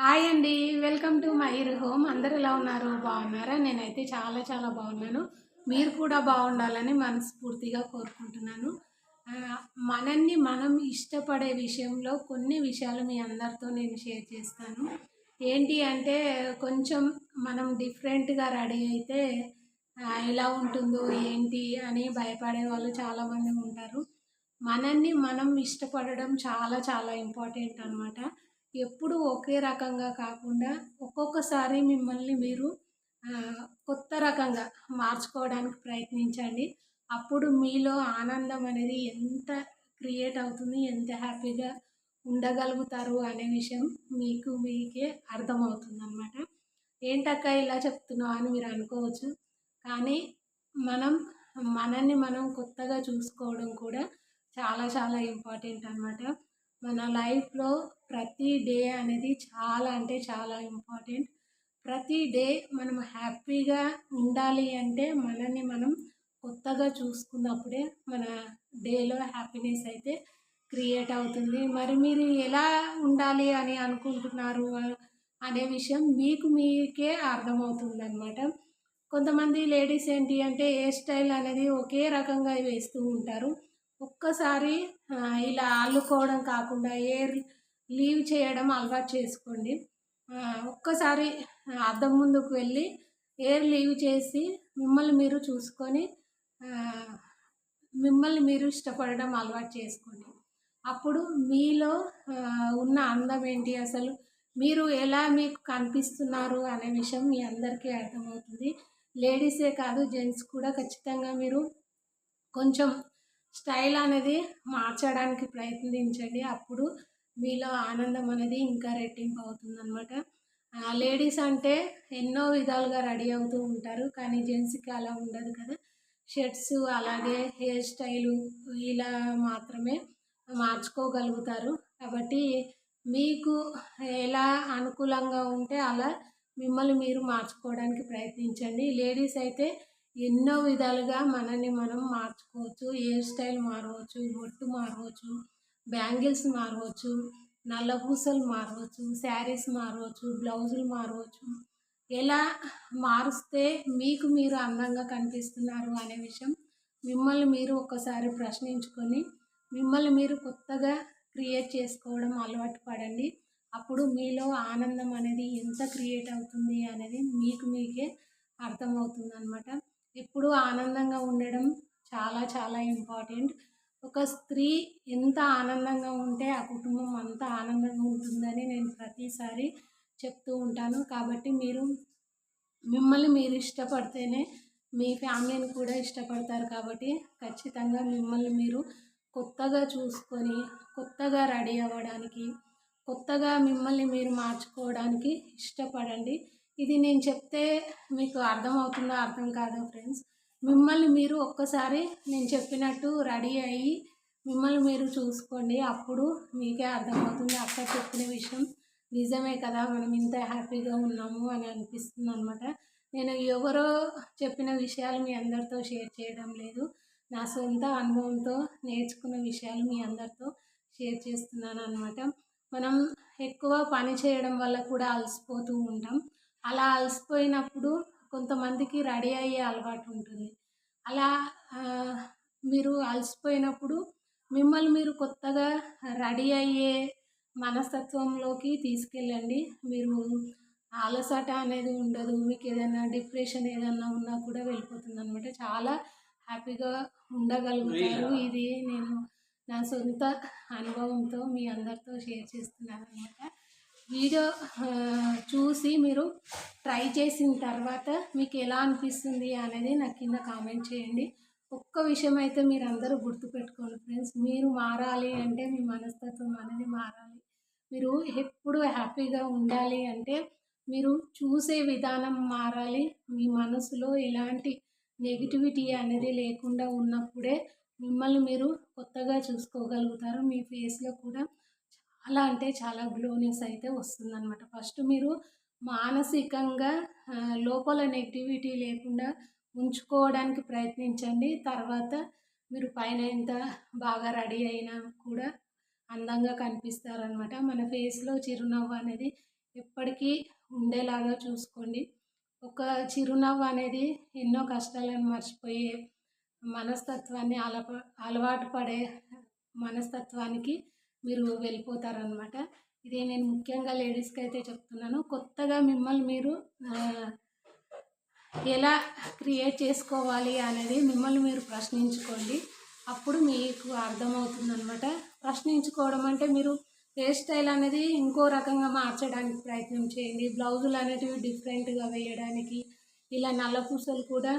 Hi అండి welcome to మైర్ home. అందరు ఎలా ఉన్నారు? బాగున్నారా? నేనైతే చాలా చాలా బాగున్నాను. మీరు కూడా బాగుండాలని మనస్ఫూర్తిగా కోరుకుంటున్నాను. మనల్ని మనం ఇష్టపడే విషయంలో కొన్ని విషయాలు మీ అందరితో నేను షేర్ చేస్తాను. ఏంటి అంటే కొంచెం మనం డిఫరెంట్గా రెడీ అయితే ఎలా ఉంటుందో ఏంటి అని భయపడే వాళ్ళు చాలామంది ఉంటారు. మనల్ని మనం ఇష్టపడడం చాలా చాలా ఇంపార్టెంట్ అనమాట ఎప్పుడు ఒకే రకంగా కాకుండా ఒక్కొక్కసారి మిమ్మల్ని మీరు కొత్త రకంగా మార్చుకోవడానికి ప్రయత్నించండి. అప్పుడు మీలో ఆనందం అనేది ఎంత క్రియేట్ అవుతుంది ఎంత హ్యాపీగా ఉండగలుగుతారు అనే విషయం మీకు మీకే అర్థమవుతుంది అనమాట ఏంటక్క ఇలా చెప్తున్నావు అని మీరు అనుకోవచ్చు. కానీ మనం మనల్ని మనం కొత్తగా చూసుకోవడం కూడా చాలా చాలా ఇంపార్టెంట్ అనమాట మన లైఫ్లో ప్రతి డే అనేది చాలా అంటే చాలా ఇంపార్టెంట్. ప్రతి డే మనం హ్యాపీగా ఉండాలి అంటే మనల్ని మనం కొత్తగా చూసుకున్నప్పుడే మన డేలో హ్యాపీనెస్ అయితే క్రియేట్ అవుతుంది. మరి మీరు ఎలా ఉండాలి అని అనుకుంటున్నారు అనే విషయం మీకు మీకే అర్థమవుతుంది అనమాట కొంతమంది లేడీస్ ఏంటి అంటే హెయిర్ స్టైల్ అనేది ఒకే రకంగా వేస్తూ ఉంటారు. ఒక్కసారి ఇలా అల్లుకోవడం కాకుండా ఎయిర్ లీవ్ చేయడం అలవాటు చేసుకోండి. ఒక్కసారి అద్దం ముందుకు వెళ్ళి ఎయిర్ లీవ్ చేసి మిమ్మల్ని మీరు చూసుకొని మిమ్మల్ని మీరు ఇష్టపడడం అలవాటు చేసుకోండి. అప్పుడు మీలో ఉన్న అందం ఏంటి అసలు? మీరు ఎలా మీకు కనిపిస్తున్నారు అనే విషయం మీ అందరికీ అర్థమవుతుంది. లేడీసే కాదు జెంట్స్ కూడా ఖచ్చితంగా మీరు కొంచెం స్టైల్ అనేది మార్చడానికి ప్రయత్నించండి. అప్పుడు మీలో ఆనందం అనేది ఇంకా రెట్టింపు అవుతుంది అనమాట లేడీస్ అంటే ఎన్నో విధాలుగా రెడీ అవుతూ ఉంటారు. కానీ జెంట్స్కి అలా ఉండదు కదా. షర్ట్స్ అలాగే హెయిర్ స్టైలు ఇలా మాత్రమే మార్చుకోగలుగుతారు. కాబట్టి మీకు ఎలా అనుకూలంగా ఉంటే అలా మిమ్మల్ని మీరు మార్చుకోవడానికి ప్రయత్నించండి. లేడీస్ అయితే ఎన్నో విధాలుగా మనల్ని మనం మార్చుకోవచ్చు. హెయిర్ స్టైల్ మారవచ్చు బొట్టు మారవచ్చు బ్యాంగిల్స్ మారవచ్చు నల్ల పూసలు మారవచ్చు శారీస్ మారవచ్చు బ్లౌజులు మారవచ్చు. ఎలా మారుస్తే మీకు మీరు అందంగా కనిపిస్తున్నారు అనే విషయం మిమ్మల్ని మీరు ఒక్కసారి ప్రశ్నించుకొని మిమ్మల్ని మీరు కొత్తగా క్రియేట్ చేసుకోవడం అలవాటు పడండి. అప్పుడు మీలో ఆనందం అనేది ఎంత క్రియేట్ అవుతుంది అనేది మీకు మీకే అర్థమవుతుంది అనమాట ఎప్పుడు ఆనందంగా ఉండడం చాలా చాలా ఇంపార్టెంట్. ఒక స్త్రీ ఎంత ఆనందంగా ఉంటే ఆ కుటుంబం అంత ఆనందంగా ఉంటుందని నేను ప్రతిసారి చెప్తూ ఉంటాను. కాబట్టి మీరు మిమ్మల్ని మీరు ఇష్టపడితేనే మీ ఫ్యామిలీని కూడా ఇష్టపడతారు కాబట్టి ఖచ్చితంగా మిమ్మల్ని మీరు కొత్తగా చూసుకొని కొత్తగా రెడీ అవ్వడానికి కొత్తగా మిమ్మల్ని మీరు మార్చుకోవడానికి ఇష్టపడండి. ఇది నేను చెప్తే మీకు అర్థమవుతుందో అర్థం కాదో ఫ్రెండ్స్ మిమ్మల్ని మీరు ఒక్కసారి నేను చెప్పినట్టు రెడీ అయ్యి మిమ్మల్ని మీరు చూసుకోండి. అప్పుడు మీకే అర్థమవుతుంది అక్క చెప్పిన విషయం. నిజమే కదా మనం ఇంత హ్యాపీగా ఉన్నాము అని అనిపిస్తుంది అనమాట నేను ఎవరో చెప్పిన విషయాలు మీ అందరితో షేర్ చేయడం లేదు. నా సొంత అనుభవంతో నేర్చుకున్న విషయాలు మీ అందరితో షేర్ చేస్తున్నాను అనమాట మనం ఎక్కువ పని చేయడం వల్ల కూడా అలసిపోతూ ఉంటాం. అలా అలసిపోయినప్పుడు కొంతమందికి రెడీ అయ్యే అలవాటు ఉంటుంది. అలా మీరు అలసిపోయినప్పుడు మిమ్మల్ని మీరు కొత్తగా రెడీ అయ్యే మనస్తత్వంలోకి తీసుకెళ్ళండి. మీరు అలసట అనేది ఉండదు. మీకు ఏదైనా డిప్రెషన్ ఏదైనా ఉన్నా కూడా వెళ్ళిపోతుంది అనమాట చాలా హ్యాపీగా ఉండగలుగుతారు. ఇది నేను నా సొంత అనుభవంతో మీ అందరితో షేర్ చేస్తున్నాను అనమాట వీడియో చూసి మీరు ట్రై చేసిన తర్వాత మీకు ఎలా అనిపిస్తుంది అనేది నాకు కింద కామెంట్ చేయండి. ఒక్క విషయం అయితే మీరు అందరూ గుర్తుపెట్టుకోండి ఫ్రెండ్స్ మీరు మారాలి అంటే మీ మనస్తత్వం అనేది మారాలి. మీరు ఎప్పుడు హ్యాపీగా ఉండాలి అంటే మీరు చూసే విధానం మారాలి. మీ మనసులో ఎలాంటి నెగిటివిటీ అనేది లేకుండా ఉన్నప్పుడే మిమ్మల్ని మీరు కొత్తగా చూసుకోగలుగుతారు. మీ ఫేస్లో కూడా చాలా అంటే చాలా గ్లోనెస్ అయితే వస్తుందన్నమాట. ఫస్ట్ మీరు మానసికంగా లోపల నెగిటివిటీ లేకుండా ఉంచుకోవడానికి ప్రయత్నించండి. తర్వాత మీరు పైన ఎంత బాగా రెడీ అయినా కూడా అందంగా కనిపిస్తారనమాట మన ఫేస్లో చిరునవ్వు అనేది ఎప్పటికీ ఉండేలాగా చూసుకోండి. ఒక చిరునవ్వు అనేది ఎన్నో కష్టాలను మర్చిపోయే మనస్తత్వాన్ని అలప అలవాటు పడే మనస్తత్వానికి మీరు వెళ్ళిపోతారనమాట ఇది నేను ముఖ్యంగా లేడీస్కి అయితే చెప్తున్నాను. కొత్తగా మిమ్మల్ని మీరు ఎలా క్రియేట్ చేసుకోవాలి అనేది మిమ్మల్ని మీరు ప్రశ్నించుకోండి. అప్పుడు మీకు అర్థమవుతుందనమాట ప్రశ్నించుకోవడం అంటే మీరు హెయిర్ స్టైల్ అనేది ఇంకో రకంగా మార్చడానికి ప్రయత్నం చేయండి. బ్లౌజులు అనేటివి డిఫరెంట్గా వేయడానికి ఇలా నల్ల పూసలు కూడా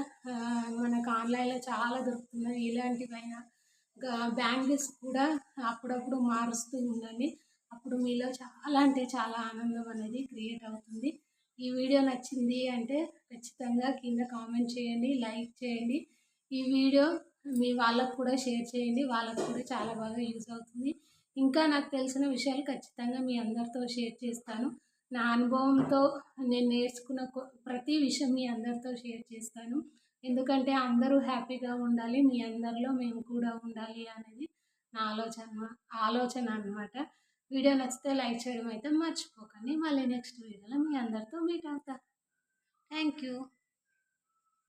మనకు ఆన్లైన్లో చాలా దొరుకుతున్నాయి. ఇలాంటివైనా బ్యాంగిల్స్ కూడా అప్పుడప్పుడు మారుస్తూ ఉండండి అప్పుడు మీలో చాలా అంటే చాలా ఆనందం అనేది క్రియేట్ అవుతుంది. ఈ వీడియో నచ్చింది అంటే ఖచ్చితంగా కింద కామెంట్ చేయండి లైక్ చేయండి. ఈ వీడియో మీ వాళ్ళకు కూడా షేర్ చేయండి. వాళ్ళకు కూడా చాలా బాగా యూజ్ అవుతుంది. ఇంకా నాకు తెలిసిన విషయాలు ఖచ్చితంగా మీ అందరితో షేర్ చేస్తాను. నా అనుభవంతో నేను నేర్చుకున్న ప్రతి విషయం మీ అందరితో షేర్ చేస్తాను. ఎందుకంటే అందరూ హ్యాపీగా ఉండాలి మీ అందరిలో మేము కూడా ఉండాలి అనేది నా ఆలోచన ఆలోచన అనమాట వీడియో నచ్చితే లైక్ చేయడం అయితే మర్చిపోకండి. మళ్ళీ నెక్స్ట్ వీడియోలో మీ అందరితో మీట్ అవుతా. Thank you.